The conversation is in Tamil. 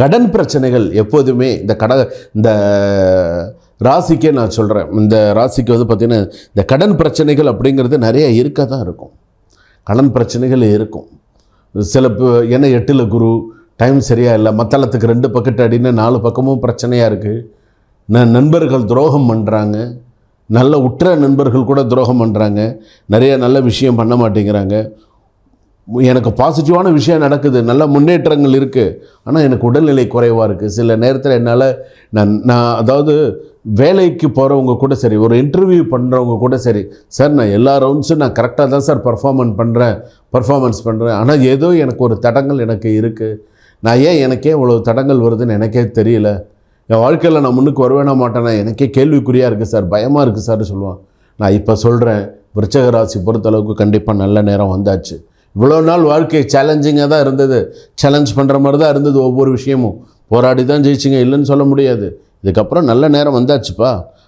கடன் பிரச்சனைகள் எப்போதுமே இந்த கட இந்த ராசிக்கே நான் சொல்கிறேன் இந்த ராசிக்கு வந்து பார்த்திங்கன்னா இந்த கடன் பிரச்சனைகள் அப்படிங்கிறது நிறைய இருக்க தான் இருக்கும். கடன் பிரச்சனைகள் இருக்கும். சில ஏன்னா எட்டில் குரு டைம் சரியாக இல்லை. மத்தளத்துக்கு ரெண்டு பக்கெட் அடின்னு நாலு பக்கமும் பிரச்சனையாக இருக்குது ந நண்பர்கள் துரோகம் பண்ணுறாங்க நல்ல உற்ற நண்பர்கள் கூட துரோகம் பண்ணுறாங்க நிறைய நல்ல விஷயம் பண்ண மாட்டேங்கிறாங்க. எனக்கு பாசிட்டிவான விஷயம் நடக்குது நல்ல முன்னேற்றங்கள் இருக்குது ஆனால் எனக்கு உடல்நிலை குறைவாக இருக்குது சில நேரத்தில் என்னால் நான் நான் அதாவது வேலைக்கு போகிறவங்க கூட சரி ஒரு இன்டர்வியூ பண்ணுறவங்க கூட சரி சார் நான் எல்லா ரவுண்ட்ஸும் நான் கரெக்டாக தான் சார் பர்ஃபார்மன்ஸ் பண்ணுறேன் பர்ஃபார்மன்ஸ் பண்ணுறேன் ஆனால் ஏதோ எனக்கு ஒரு தடங்கள் எனக்கு இருக்குது நான் ஏன் எனக்கே இவ்வளோ தடங்கள் வருதுன்னு எனக்கே தெரியல. என் வாழ்க்கையில் நான் முன்னுக்கு வருவேனா மாட்டேனா? எனக்கே கேள்விக்குறியாக இருக்குது சார் பயமாக இருக்குது சார் சொல்லுவான். நான் இப்போ சொல்கிறேன் விருச்சக ராசி பொறுத்தளவுக்கு கண்டிப்பாக நல்ல நேரம் வந்தாச்சு. இவ்வளோ நாள் வாழ்க்கை சேலஞ்சிங்காக தான் இருந்தது. சேலஞ்ச் பண்ணுற மாதிரி தான் இருந்தது ஒவ்வொரு விஷயமும். போராடி தான் ஜெயிச்சிங்க இல்லைன்னு சொல்ல முடியாது. இதுக்கப்புறம் நல்ல நேரம் வந்தாச்சுப்பா.